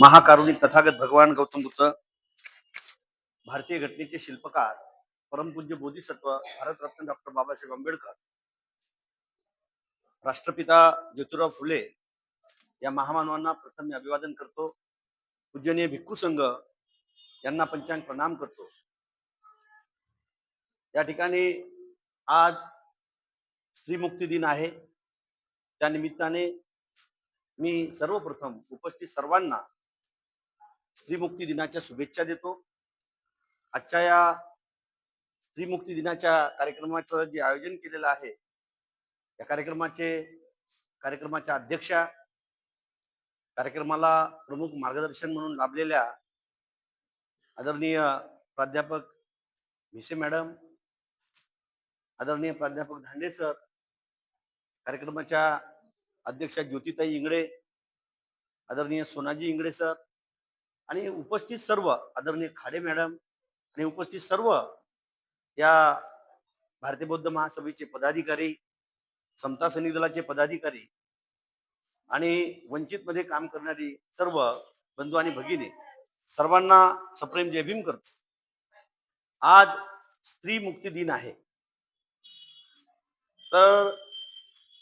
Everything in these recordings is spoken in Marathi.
महाकारुणिक तथागत भगवान गौतम बुद्ध भारतीय घटनेचे शिल्पकार परमपूज्य बोधिसत्व भारतरत्न डॉक्टर बाबासाहेब आंबेडकर राष्ट्रपिता ज्योतिराव फुले या महामानवांना प्रथम मी अभिवादन करतो. पूजनीय भिक्खू संघ यांना पंचांग प्रणाम करतो. या ठिकाणी आज स्त्रीमुक्ती दिन आहे. त्या निमित्ताने मी सर्वप्रथम उपस्थित सर्वांना स्त्री मुक्ती दिनाच्या शुभेच्छा देतो. आजच्या या स्त्री मुक्ती दिनाच्या कार्यक्रमाचं जे आयोजन केलेलं आहे या कार्यक्रमाचे कार्यक्रमाच्या अध्यक्षा कार्यक्रमाला प्रमुख मार्गदर्शन म्हणून लाभलेल्या आदरणीय प्राध्यापक भिसे मॅडम आदरणीय प्राध्यापक धांडे सर कार्यक्रमाच्या अध्यक्षा ज्योतिताई इंगळे आदरणीय सोनाजी इंगळे सर आणि उपस्थित सर्व आदरणीय खाडे मॅडम आणि उपस्थित सर्व या भारतीय बौद्ध महासभेचे पदाधिकारी समता सैनिक दलाचे पदाधिकारी आणि वंचित मध्ये काम करणारी सर्व बंधू आणि भगिनी सर्वांना सप्रेम जय भीम करतो. आज स्त्री मुक्ती दिन आहे. तर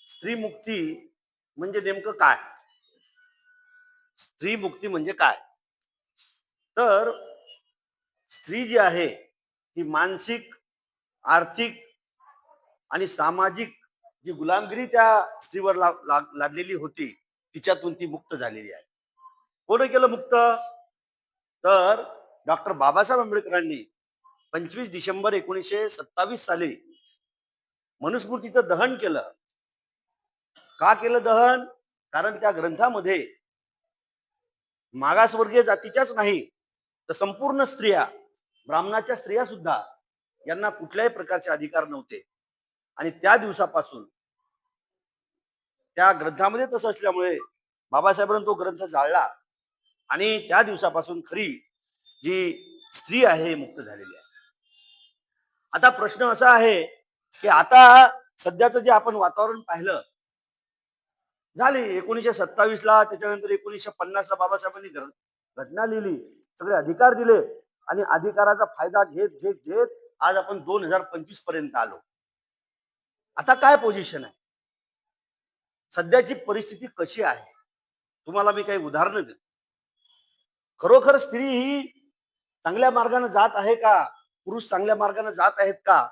स्त्री मुक्ती म्हणजे नेमकं काय? स्त्री मुक्ती म्हणजे काय? तर स्त्री जी आहे ही मानसिक आर्थिक आणि सामाजिक जी गुलामगिरी त्या स्त्रीवर लादलेली होती तिच्यातून ती मुक्त झालेली आहे. कोण केलं मुक्त? तर डॉक्टर बाबासाहेब आंबेडकरांनी पंचवीस डिसेंबर एकोणीसशे सत्तावीस साली मनुस्मृतीचं दहन केलं. का केलं दहन? कारण त्या ग्रंथामध्ये मागासवर्गीय जातीच्याच नाही तर संपूर्ण स्त्रिया ब्राह्मणाच्या स्त्रिया सुद्धा यांना कुठल्याही प्रकारचे अधिकार नव्हते. आणि त्या दिवसापासून त्या ग्रंथामध्ये तसं असल्यामुळे बाबासाहेबांनी तो ग्रंथ जाळला आणि त्या दिवसापासून खरी जी स्त्री आहे मुक्त झालेली आहे. आता प्रश्न असा आहे की आता सध्याचं जे आपण वातावरण पाहिलं झाली एकोणीसशे सत्तावीस ला त्याच्यानंतर एकोणीसशे पन्नास ला बाबासाहेबांनी घटना लिहिली. सगळे अधिकार दिले आणि अधिकाराचा फायदा घेत घेत घेत आज आपण दोन हजार पंचवीसपर्यंत आलो. आता काय पोझिशन आहे? सध्याची परिस्थिती कशी आहे? तुम्हाला मी काही उदाहरणं देतो. खरोखर स्त्री ही चांगल्या मार्गाने जात आहे का? पुरुष चांगल्या मार्गाने जात आहेत का?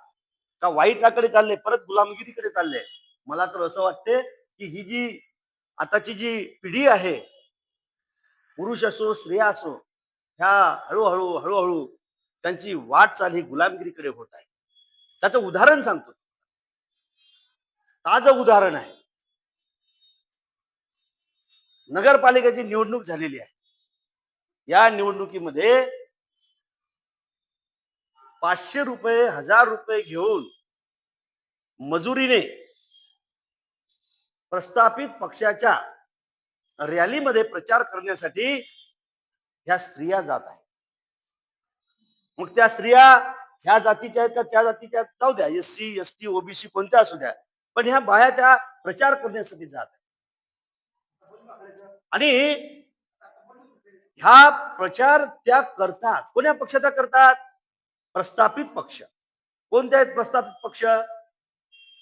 का वाईटाकडे चालले परत गुलामगिरीकडे चालले? मला तर असं वाटते की ही जी आताची जी पिढी आहे पुरुष असो स्त्रिया असो ह्या हळूहळू हळूहळू त्यांची वाटचाल ही गुलामगिरीकडे होत आहे. त्याचं उदाहरण सांगतो. ताज उदाहरण आहे. नगरपालिकेची निवडणूक झालेली आहे. या निवडणुकीमध्ये पाचशे रुपये हजार रुपये घेऊन मजुरीने प्रस्थापित पक्षाच्या रॅलीमध्ये प्रचार करण्यासाठी ह्या स्त्रिया जात आहेत. मग त्या स्त्रिया ह्या जातीच्या आहेत का त्या जातीच्या जाऊ द्या S C S T OBC कोणत्या असू द्या. पण ह्या बाया त्या प्रचार करण्यासाठी जात आहेत. आणि ह्या प्रचार त्या करतात. कोण्या पक्षाचा करतात? प्रस्थापित पक्ष. कोणते आहेत प्रस्थापित पक्ष?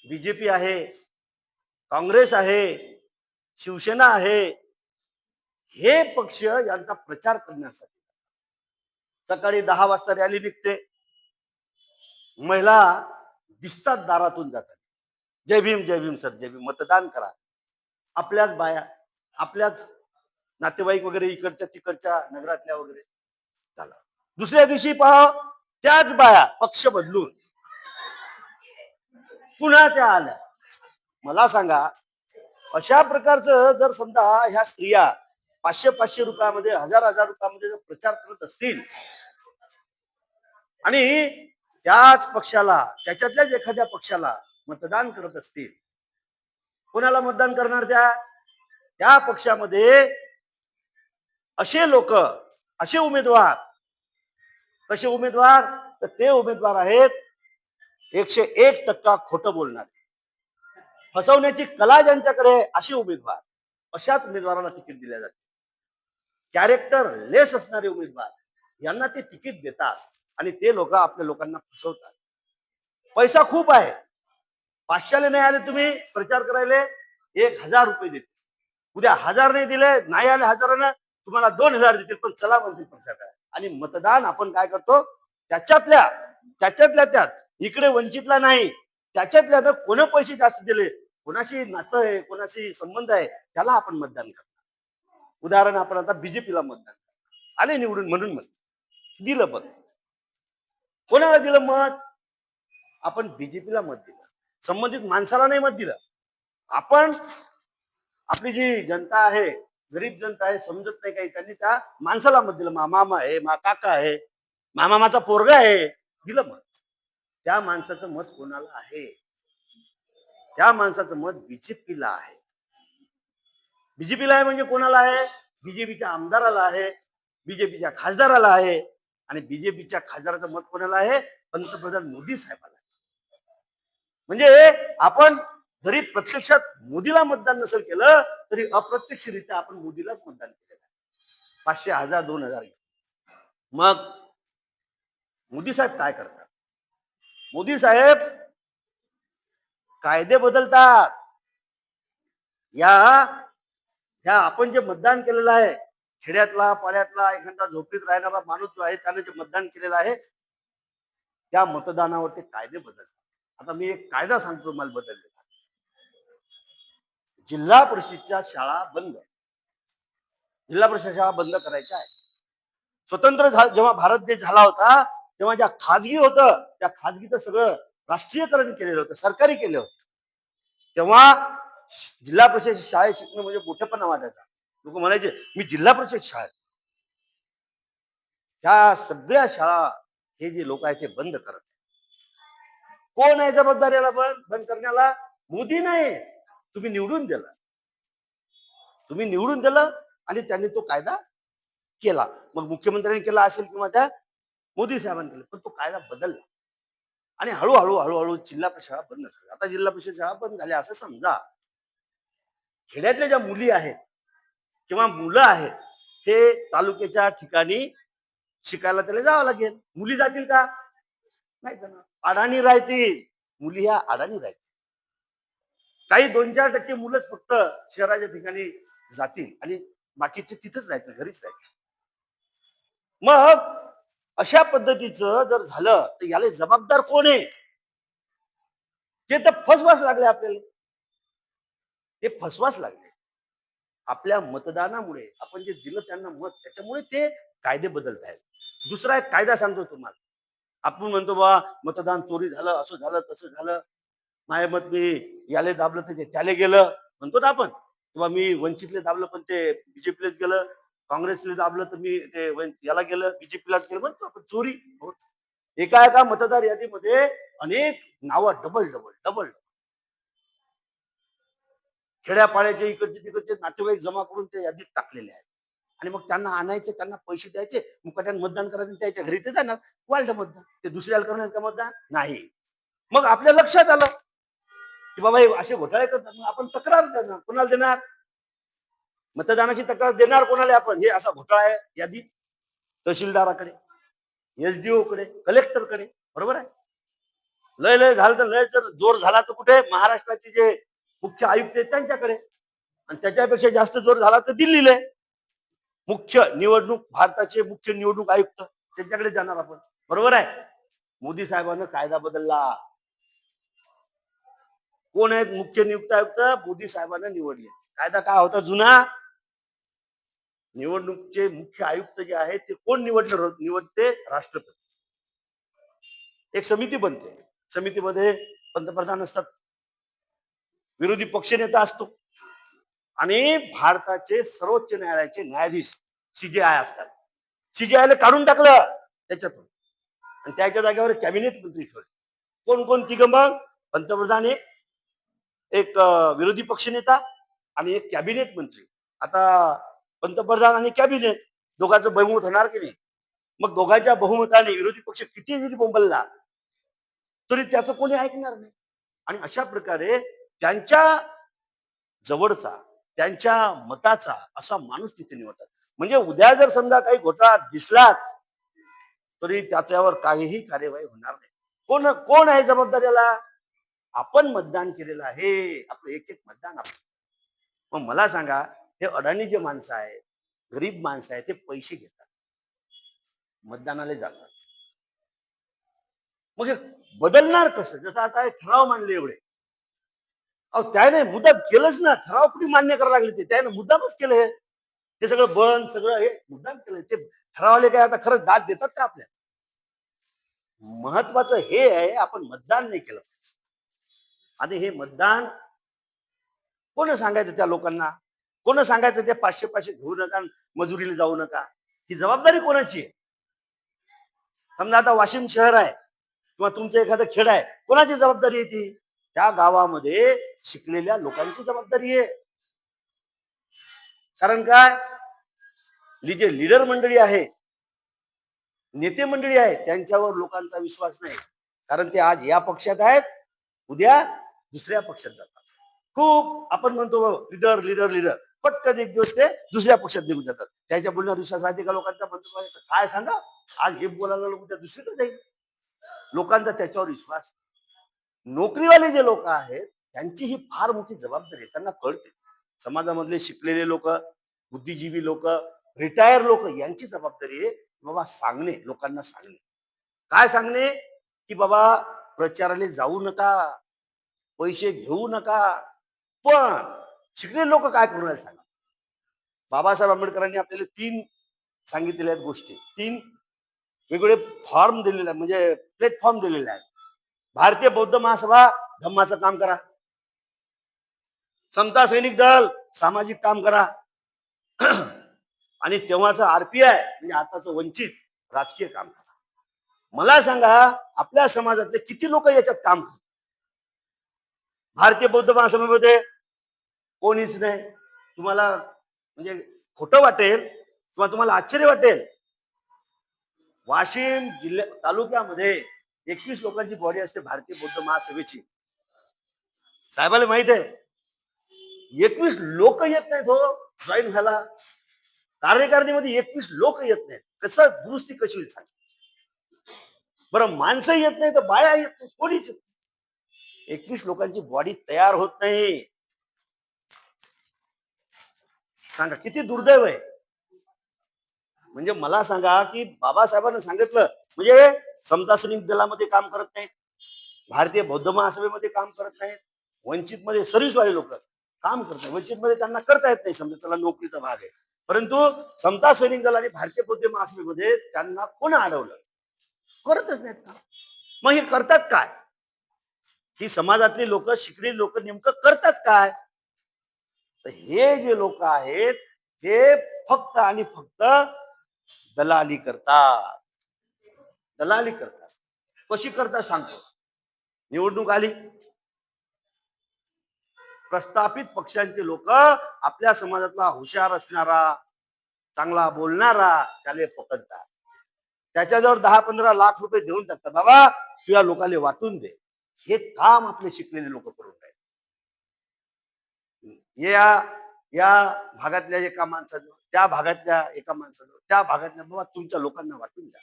बीजेपी आहे काँग्रेस आहे शिवसेना आहे हे पक्ष यांचा प्रचार करण्यासाठी सकाळी दहा वाजता रॅली निघते. महिला दिसतात दारातून जातात. जय भीम जय भीम सर जय भीम. मतदान करा. आपल्याच बाया आपल्याच नातेवाईक वगैरे इकडच्या तिकडच्या नगरातल्या वगैरे. झाला दुसऱ्या दिवशी पहा त्याच बाया पक्ष बदलून पुन्हा त्या आल्या. मला सांगा अशा प्रकारचं जर समजा ह्या स्त्रिया पाचशे पाचशे रुपयामध्ये हजार हजार रुपयामध्ये जर प्रचार करत असतील आणि त्याच पक्षाला त्याच्यातल्याच एखाद्या पक्षाला मतदान करत असतील कोणाला मतदान करणार त्या? त्या पक्षामध्ये असे लोक असे उमेदवार कसे उमेदवार? तर ते उमेदवार आहेत एकशे एक टक्का खोटं बोलणार. फसवण्याची कला ज्यांच्याकडे अशी असे उमेदवार अशाच उमेदवाराला तिकीट दिल्या जाते. कॅरेक्टर लेस असणारे उमेदवार यांना ते तिकीट देतात आणि ते लोक आपल्या लोकांना फसवतात. पैसा खूप आहे. पाचशेला नाही आले तुम्ही प्रचार करायला एक हजार रुपये देते उद्या हजार नाही दिले नाही आले हजारानं तुम्हाला दोन हजार देतील पण चला म्हणतील प्रचार काय आणि मतदान आपण काय करतो? त्याच्यातल्या त्याच्यातल्या त्यात इकडे वंचितला नाही त्याच्यातल्या तर कोण पैसे जास्त दिले? कोणाशी नातं आहे कोणाशी संबंध आहे त्याला आपण मतदान करतो. उदाहरण आपण आता बीजेपीला मतदान आले निवडून म्हणून मत दिलं बघ. कोणाला दिलं मत? आपण बीजेपीला मत दिलं. संबंधित माणसाला नाही मत दिलं. आपण आपली जी जनता आहे गरीब जनता आहे समजत नाही काही त्यांनी त्या माणसाला मत दिलं. मा मामा आहे मा काका आहे मा मामाचा पोरगा आहे दिलं मत. त्या माणसाचं मत कोणाला आहे? त्या माणसाचं मत बीजेपीला आहे. बीजेपीला आहे म्हणजे कोणाला आहे? बीजेपीच्या आमदाराला आहे. बीजेपीच्या खासदाराला आहे. आणि बीजेपीच्या खासदाराचं मत कोणाला आहे? पंतप्रधान मोदी साहेबाला. म्हणजे आपण जरी प्रत्यक्षात मोदीला मतदान नसेल केलं तरी अप्रत्यक्षरित्या आपण मोदीलाच मतदान केलेलं आहे. पाचशे हजार दोन हजार. मग मोदी साहेब काय करतात? मोदी साहेब कायदे बदलतात. या ह्या आपण जे मतदान केलेलं आहे खेड्यातला पाड्यातला एखादा झोपडीत राहणारा माणूस जो आहे त्याने जे मतदान केलेलं आहे त्या मतदानावर ते कायदे बदल आता मी एक कायदा सांगतो तुम्हाला बदललेला. जिल्हा परिषदच्या शाळा बंद. जिल्हा परिषद शाळा बंद करायच्या आहे स्वतंत्र जेव्हा भारत देश झाला होता तेव्हा ज्या खाजगी होतं त्या खाजगीचं सगळं राष्ट्रीयकरण केलेलं होतं सरकारी केलं होतं. तेव्हा जिल्हा परिषद शाळेत शिकणं म्हणजे मोठेपणा वाटायचा लोक म्हणायचे मी जिल्हा परिषद शाळेत. त्या सगळ्या शाळा हे जे लोक आहेत ते बंद करत कोण आहे जबाबदार याला बंद बंद करण्याला मोदी नाही. तुम्ही निवडून दिला. तुम्ही निवडून दिलं आणि त्यांनी तो कायदा केला. मग मुख्यमंत्र्यांनी केला असेल किंवा त्या मोदी साहेबांनी केलं पण तो कायदा बदलला. आणि हळूहळू हळूहळू जिल्हा परिषद शाळा बंद झाली आता जिल्हा परिषद शाळा बंद झाल्या असं समजा. खेड्यातल्या ज्या मुली आहेत किंवा मुलं आहेत ते तालुक्याच्या ठिकाणी शिकायला त्याला जावं लागेल. मुली जातील का? नाही अडाणी राहतील. मुली ह्या अडाणी राहतील. काही दोन चार टक्के मुलंच फक्त शहराच्या ठिकाणी जातील आणि बाकीचे तिथंच राहतील घरीच राहतील. मग अशा पद्धतीचं जर झालं तर याला जबाबदार कोण आहे? ते तर फसवास लागले आपल्याला. ते फसवास लागले. आपल्या मतदानामुळे आपण जे दिलं त्यांना मत त्याच्यामुळे ते कायदे बदलत आहेत दुसरा एक कायदा सांगतो तुम्हाला. आपण म्हणतो बा मतदान चोरी झालं असं झालं तसं झालं. माझे मत मी याले दाबलं तर ते त्याले गेलं. म्हणतो ना आपण. किंवा मी वंचितले दाबलं पण ते बीजेपीलाच गेलं. काँग्रेसले दाबलं तर मी ते याला गेलं बीजेपीलाच गेलं. म्हणतो आपण चोरी. एका एका मतदार यादीमध्ये अनेक नावं डबल डबल डबल. खेड्यापाड्याचे इकडचे तिकडचे नातेवाईक जमा करून ते यादीत टाकलेले आहेत. आणि मग त्यांना आणायचे त्यांना पैसे द्यायचे मुकाट्यानं मतदान करायचं त्याच्या घरी ते जाणार. वाढलं मतदान. ते दुसऱ्याला करणार का मतदान? नाही. मग आपल्या लक्षात आलं की बाबा हे असे घोटाळे करतात. मग आपण तक्रार करणार कोणाला देणार? मतदानाची तक्रार देणार कोणाला आपण? हे असा घोटाळा आहे यादीत. तहसीलदाराकडे एसडीओ कडे कलेक्टरकडे बरोबर आहे? लय लय झालं तर लय जर जोर झाला तर कुठे? महाराष्ट्राचे जे मुख्य आयुक्त आहेत त्यांच्याकडे. आणि त्याच्यापेक्षा जास्त जोर झाला तर दिल्लीला आहे. मुख्य निवडणूक भारताचे मुख्य निवडणूक आयुक्त त्यांच्याकडे जाणार आपण. बरोबर आहे? मोदी साहेबांना कायदा बदलला. कोण आहेत मुख्य नियुक्त आयुक्त? मोदी साहेबांना निवडले कायदा काय होता जुना? निवडणूकचे मुख्य आयुक्त जे आहेत ते कोण निवडणार निवडते राष्ट्रपती. एक समिती बनते. समितीमध्ये पंतप्रधान असतात. विरोधी पक्षनेता असतो. आणि भारताचे सर्वोच्च न्यायालयाचे न्यायाधीश सीजेआय असतात. सीजेआयला काढून टाकलं त्याच्यातून. आणि त्याच्या जागेवर कॅबिनेट मंत्री ठेवले. कोण कोण? तिघं मग. पंतप्रधान एक एक विरोधी पक्षनेता आणि एक कॅबिनेट मंत्री. आता पंतप्रधान आणि कॅबिनेट दोघांचं बहुमत होणार की नाही? मग दोघांच्या बहुमताने विरोधी पक्ष किती जरी बोंबलला तरी त्याचं कोणी ऐकणार नाही. आणि अशा प्रकारे त्यांच्या जवळचा त्यांच्या मताचा असा माणूस तिथे निवडतात. म्हणजे उद्या जर समजा काही घोटाळा दिसलाच तरी त्याच्यावर काहीही कार्यवाही होणार नाही. कोण कोण आहे जबाबदारीला आपण मतदान केलेलं आहे. आपलं एक एक मतदान आपण. मग मला सांगा हे अडाणी जे माणसं आहेत गरीब माणसं आहेत ते पैसे घेतात. मतदानाला जातात. मग हे बदलणार कसं? जसं आता हे ठराव मांडले एवढे. अहो त्याने मुद्दाम केलंच ना. ठराव कुठे मान्य करायला लागले ते? त्याने मुद्दामच केलं हे. ते सगळं बंद सगळं हे मुद्दाम केलं. ते ठरावले काय? आता खरंच दाद देतात का आपल्या? महत्वाचं हे आहे आपण मतदान नाही केलं आणि हे मतदान कोण सांगायचं त्या लोकांना? कोण सांगायचं ते पाचशे पाचशे घेऊ नका मजुरीला जाऊ नका? ही जबाबदारी कोणाची आहे? समजा आता वाशिम शहर आहे किंवा तुमचं एखादं खेड आहे कोणाची जबाबदारी आहे ती? त्या गावामध्ये शिकलेल्या लोकांची जबाबदारी आहे. कारण काय? जे लीडर मंडळी आहे नेते मंडळी आहे त्यांच्यावर लोकांचा विश्वास नाही. कारण ते आज या पक्षात आहेत उद्या दुसऱ्या पक्षात जातात. खूप आपण म्हणतो लीडर लीडर लीडर पटकन एक दिवस ते दुसऱ्या पक्षात निघून जातात. त्याच्या बोलण्यावर विश्वास राहते का लोकांचा म्हणतो काय सांगा? आज हे बोलायला लोक त्या दुसरीकडे जाईल. लोकांचा त्याच्यावर विश्वास नाही. नोकरीवाले जे लोक आहेत त्यांची ही फार मोठी जबाबदारी आहे. त्यांना कळते समाजामधले शिकलेले लोक बुद्धिजीवी लोक रिटायर लोक यांची जबाबदारी आहे बाबा सांगणे लोकांना सांगणे. काय सांगणे? की बाबा प्रचाराला जाऊ नका पैसे घेऊ नका पण शिकलेले लोक काय करू राहिले सांगा? बाबासाहेब आंबेडकरांनी आपल्याला तीन सांगितलेल्या आहेत गोष्टी. तीन वेगवेगळे फॉर्म दिलेले आहेत म्हणजे प्लॅटफॉर्म दिलेले आहेत. भारतीय बौद्ध महासभा धम्माचं काम करा. समता सैनिक दल सामाजिक काम करा. आणि तेव्हाचं आरपीआय म्हणजे आताचं वंचित राजकीय काम करा. मला सांगा आपल्या समाजातले किती लोक याच्यात काम करतात? भारतीय बौद्ध महासभेमध्ये कोणीच नाही. तुम्हाला म्हणजे खोटं वाटेल किंवा तुम्हाला आश्चर्य वाटेल. वाशिम जिल्ह्या तालुक्यामध्ये एकवीस लोकांची बॉडी असते भारतीय बौद्ध महासभेची. साहेबाला माहीत आहे एकवीस लोक येत नाहीत हो जॉईन व्हायला. कार्यकारिणीमध्ये एकवीस लोक येत नाहीत. कसं दुरुस्ती कशी होईल सांग. बरं माणसं येत नाही तर बाया येत नाही कोणीच एकवीस लोकांची बॉडी तयार होत नाही. सांगा किती दुर्दैव आहे. म्हणजे मला सांगा की बाबासाहेबांनी सांगितलं म्हणजे समता सैनिक दलामध्ये काम करत नाहीत. भारतीय बौद्ध महासभेमध्ये काम करत नाहीत. वंचित मध्ये सर्व्हिसवाले लोक काम करत नाही वंचित मध्ये त्यांना करता येत नाही समजा त्याला नोकरीचा भाग आहे. परंतु समता सैनिक दल आणि भारतीय बौद्ध महासभेमध्ये त्यांना कोण अडवलं? करतच नाहीत का? मग हे करतात काय? ही समाजातली लोक शिकलेली लोक नेमकं करतात काय? तर हे जे लोक आहेत हे फक्त आणि फक्त दलाली करतात. दलाली करतात. कशी करतात सांगतो. निवडणूक आली. प्रस्थापित पक्षांचे लोक आपल्या समाजातला हुशार असणारा चांगला बोलणारा त्याला पकडतात. त्याच्याजवळ दहा पंधरा लाख रुपये देऊन टाकतात. बाबा या लोकांना वाटून दे. हे काम आपले शिकलेले लोक करून राहिले. या या भागातल्या एका माणसाजवळ त्या भागातल्या एका माणसाजवळ त्या भागातल्या बाबा तुमच्या लोकांना वाटून द्या.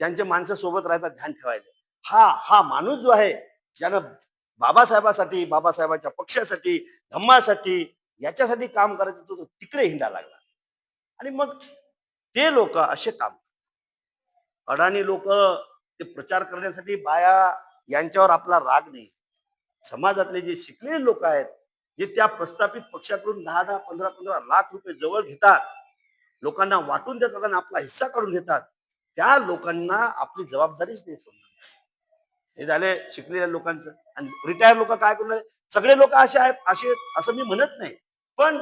त्यांचे माणसं सोबत राहतात ध्यान ठेवायला हा हा माणूस जो आहे ज्यानं बाबासाहेबासाठी बाबासाहेबाच्या पक्षासाठी धम्मासाठी याच्यासाठी काम करायचं तो तो तिकडे हिंडा लागला. आणि मग ते लोक असे काम अडाणी लोक ते प्रचार करण्यासाठी बाया यांच्यावर आपला राग नाही. समाजातले जे शिकलेले लोक आहेत जे त्या प्रस्थापित पक्षाकडून दहा दहा पंधरा पंधरा लाख रुपये जवळ घेतात लोकांना वाटून देतात आणि आपला हिस्सा काढून घेतात त्या लोकांना आपली जबाबदारीच नाही समजत हे झाले शिकलेल्या लोकांचं. आणि रिटायर लोक काय करून सगळे लोक असे आहेत असे असं मी म्हणत नाही. पण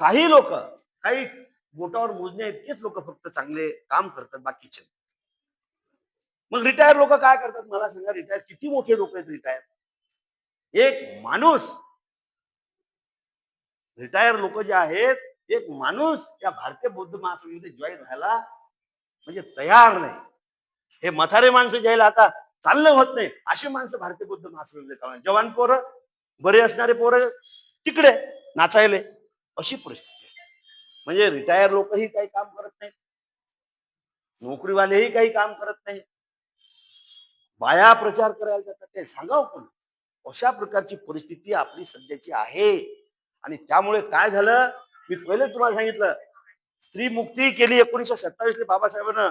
काही लोक काही बोटावर मोजणे इतकेच लोक फक्त चांगले काम करतात बाकीचे. मग रिटायर लोक काय करतात? मला सांगा रिटायर किती मोठे लोक आहेत रिटायर एक माणूस. रिटायर लोक जे आहेत एक माणूस या भारतीय बौद्ध महासंघामध्ये जॉईन व्हायला म्हणजे तयार नाही. हे मथारे माणसं ज्याला आता चाललं होत नाही अशी माणसं भारतीय बौद्ध महासभेमध्ये जवान पोरं बरे असणारे पोरं तिकडे नाचायले अशी परिस्थिती आहे. म्हणजे रिटायर लोकही काही काम करत नाहीत. नोकरीवालेही काही काम करत नाही बाया प्रचार करायला जातात ते सांगाव कोण? अशा प्रकारची परिस्थिती आपली सध्याची आहे. आणि त्यामुळे काय झालं? मी पहिले तुम्हाला सांगितलं स्त्री मुक्ती केली एकोणीसशे सत्तावीसला बाबासाहेबांना.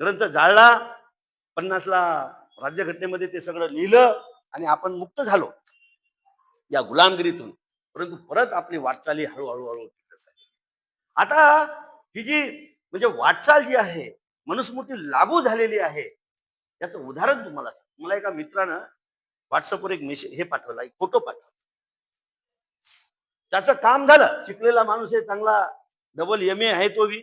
ग्रंथ जाळला पन्नासला राज्यघटनेमध्ये ते सगळं लिहिलं आणि आपण मुक्त झालो. या गुलामगिरीतून. परंतु परत आपली वाटचाली हळूहळू हळू आता ही जी म्हणजे वाटचाल जी आहे मनुस्मृती लागू झालेली आहे त्याचं उदाहरण तुम्हाला मला एका मित्रानं व्हॉट्सअपवर एक मेसेज हे पाठवला एक फोटो पाठवला. त्याचं काम झालं. शिकलेला माणूस हे चांगला डबल एम ए आहे तो बी.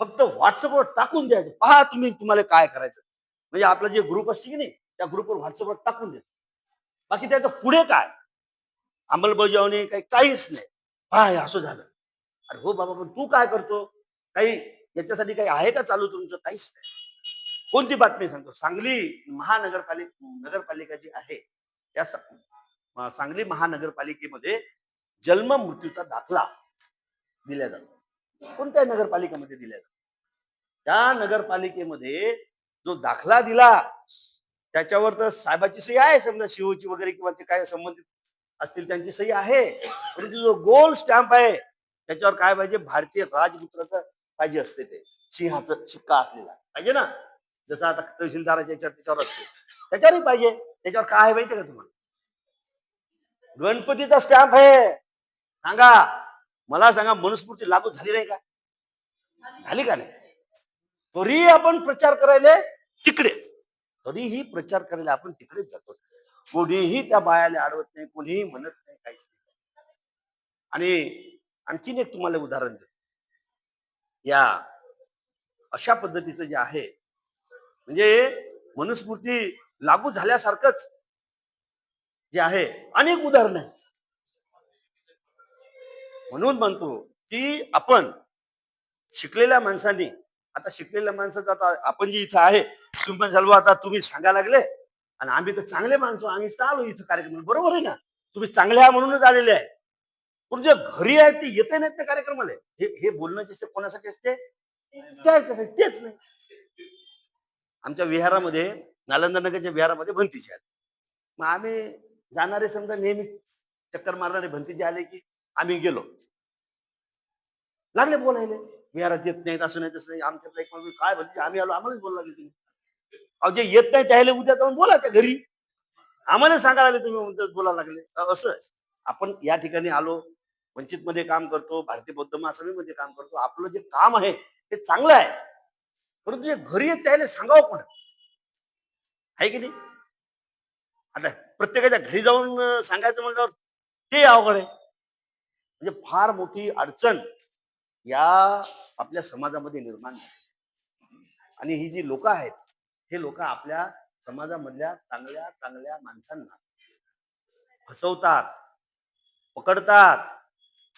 फक्त व्हॉट्सअपवर टाकून द्यायचं. पहा तुम्ही तुम्हाला काय करायचं. म्हणजे आपला जे ग्रुप असते की नाही त्या ग्रुपवर व्हॉट्सअपवर टाकून द्यायचं बाकी त्याचं पुढे काय? अंमलबजावणी काही काहीच नाही. पहा हे असं झालं. अरे हो बाबा पण तू काय करतो? काही याच्यासाठी काही आहे का चालू तुमचं? काहीच नाही. कोणती बातमी सांगतो? सांगली महानगरपालिका नगरपालिका जी आहे. त्या सांगली महानगरपालिकेमध्ये जन्म मृत्यूचा दाखला. दिल्या जातो कोणत्या नगरपालिकेमध्ये दिल्या जातो त्या नगरपालिकेमध्ये जो दाखला दिला त्याच्यावर तर साहेबाची सही आहे. समजा शिवची वगैरे किंवा ते काय संबंधित असतील त्यांची सही आहे. परंतु जो गोल स्टॅम्प आहे त्याच्यावर काय पाहिजे? भारतीय राजपुत्राचं पाहिजे असते ते. सिंहाचं शिक्का असलेला. पाहिजे ना? जसं आता तहसीलदाराच्या याच्यावर त्याच्यावर असते. त्याच्यावरही पाहिजे. त्याच्यावर काय आहे माहितीये का तुम्हाला? गणपतीचा स्टॅम्प आहे. सांगा. मला सांगा मनुस्मृती लागू झाली नाही का? झाली का नाही? तरी आपण प्रचार करायला तिकडे. तरीही प्रचार करायला आपण तिकडेच जातो. कोणीही त्या बायाला अडवत नाही कोणीही म्हणत नाही काहीच आणि आणखीन एक तुम्हाला उदाहरण देतो. या अशा पद्धतीचं जे आहे म्हणजे मनुस्मृती लागू झाल्यासारखंच जे आहे अनेक उदाहरणं आहेत. म्हणून म्हणतो की आपण शिकलेल्या माणसांनी आता शिकलेल्या माणसाचं आता आपण जे इथं आहे तुम्ही पण झालो आता तुम्ही सांगायला लागले आणि आम्ही तर चांगले माणसं आम्ही तर आलो इथं कार्यक्रम बरोबर आहे ना? तुम्ही चांगले आहात म्हणूनच आलेले आहे. पण जे घरी आहेत ते येते नाहीत त्या कार्यक्रमाला. हे हे बोलण्याचे असते कोणासाठी असते? त्याच्यासाठी तेच नाही. आमच्या विहारामध्ये नालंदा नगरच्या विहारामध्ये भंतीचे आहेत मग आम्ही जाणारे समजा नेहमी चक्कर मारणारे भंतीचे आले की आम्ही गेलो. लागले बोलायले. विहारात येत नाहीत असं नाही तसं नाही. आमच्या एक माणूस काय म्हणते? आम्ही आलो आम्हालाच बोलला तुम्ही. अहो जे येत नाही त्याला उद्या जाऊन बोला त्या घरी. आम्हाला सांगायला लागले तुम्ही उद्या बोलायला लागले. असं. आपण या ठिकाणी आलो वंचित मध्ये काम करतो भारतीय बौद्ध महासभेमध्ये काम करतो. आपलं जे काम आहे ते चांगलं आहे. परंतु जे घरी येत त्याला सांगावं पण आहे की नाही? आता प्रत्येकाच्या घरी जाऊन सांगायचं म्हणल्यावर ते अवघड आहे. म्हणजे फार मोठी अडचण या आपल्या समाजामध्ये निर्माण झाली. आणि ही जी लोक आहेत हे लोक आपल्या समाजामधल्या चांगल्या चांगल्या माणसांना फसवतात पकडतात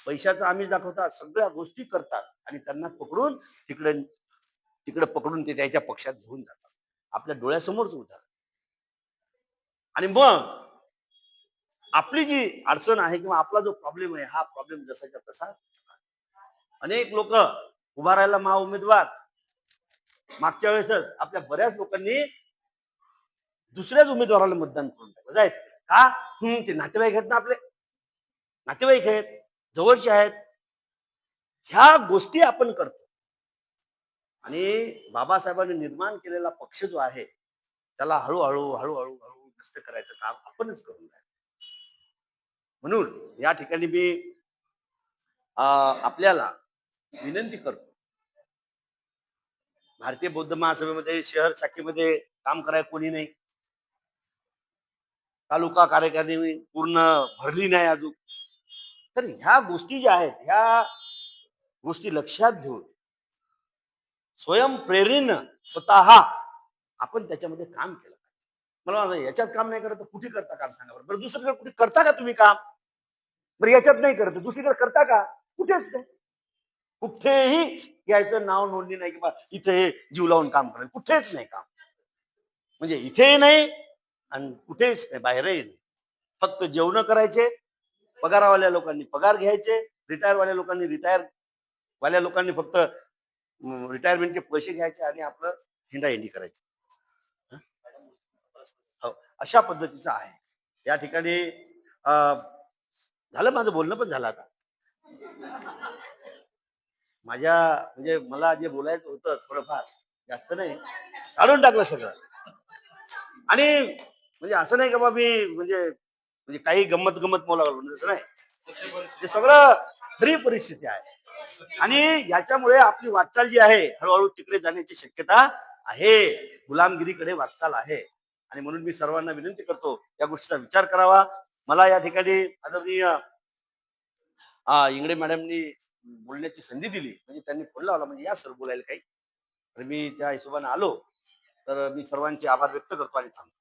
पैशाचं आमिष दाखवतात सगळ्या गोष्टी करतात आणि त्यांना पकडून तिकडे तिकडे पकडून ते त्याच्या पक्षात घेऊन जातात. आपल्या डोळ्यासमोरच उदाहरण. आणि मग आपली जी अडचण आहे किंवा आपला जो प्रॉब्लेम आहे हा प्रॉब्लेम जसाच्या तसा अनेक लोक उभा राहायला महा उमेदवार मागच्या वेळेसच आपल्या बऱ्याच लोकांनी दुसऱ्याच उमेदवाराला मतदान करून टाकलं. जायचं. का? हम्म, ते नातेवाईक आहेत ना आपले. नातेवाईक आहेत जवळचे आहेत. ह्या गोष्टी आपण करतो. आणि बाबासाहेबांनी निर्माण केलेला पक्ष जो आहे त्याला हळूहळू हळूहळू हळू नष्ट करायचं काम आपणच करून राहिलो. म्हणून या ठिकाणी मी अं, आपल्याला विनंती करतो. भारतीय बौद्ध महासभेमध्ये शहर शाखेमध्ये काम करायला कोणी नाही. तालुका कार्यकारिणी पूर्ण भरली नाही अजून. तर ह्या गोष्टी ज्या आहेत ह्या गोष्टी लक्षात घेऊन स्वयंप्रेरीन स्वतः आपण त्याच्यामध्ये काम केलं पाहिजे. मला याच्यात काम नाही करत तर कुठे करता काम सांगा बरं बरं दुसरीकडे कुठे करता का तुम्ही काम? बरं याच्यात नाही करत. दुसरीकडे करता का? कुठेच नाही. कुठेही याचं नाव नोंदणी नाही की बा इथे हे जीव लावून काम करेल. कुठेच नाही काम. म्हणजे इथेही नाही आणि कुठेच नाही बाहेरही नाही. फक्त जेवण करायचे पगारावाल्या लोकांनी पगार घ्यायचे रिटायरवाल्या लोकांनी रिटायर वाल्या लोकांनी फक्त रिटायरमेंटचे पैसे घ्यायचे आणि आपलं हिंडाहिंडी करायची. हो अशा पद्धतीचं आहे. या ठिकाणी अं, झालं माझं बोलणं पण झालं आता. माझ्या म्हणजे मला जे बोलायचं होतं थोडंफार जास्त नाही काढून टाकलं सगळं. आणि म्हणजे असं नाही का बा मी म्हणजे म्हणजे काही गंमत गंमत मोला घालून तसं नाही. ते सगळं खरी परिस्थिती आहे. आणि याच्यामुळे आपली वाटचाल जी आहे हळूहळू तिकडे जाण्याची शक्यता आहे. गुलामगिरीकडे वाटचाल आहे. आणि म्हणून मी सर्वांना विनंती करतो या गोष्टीचा विचार करावा. मला या ठिकाणी आदरणीय इंगडे मॅडमनी बोलण्याची संधी दिली. म्हणजे त्यांनी फोन लावला म्हणजे या सर बोलायला काही. तर मी त्या हिशोबाने आलो. तर मी सर्वांचे आभार व्यक्त करतो आणि थांबतो.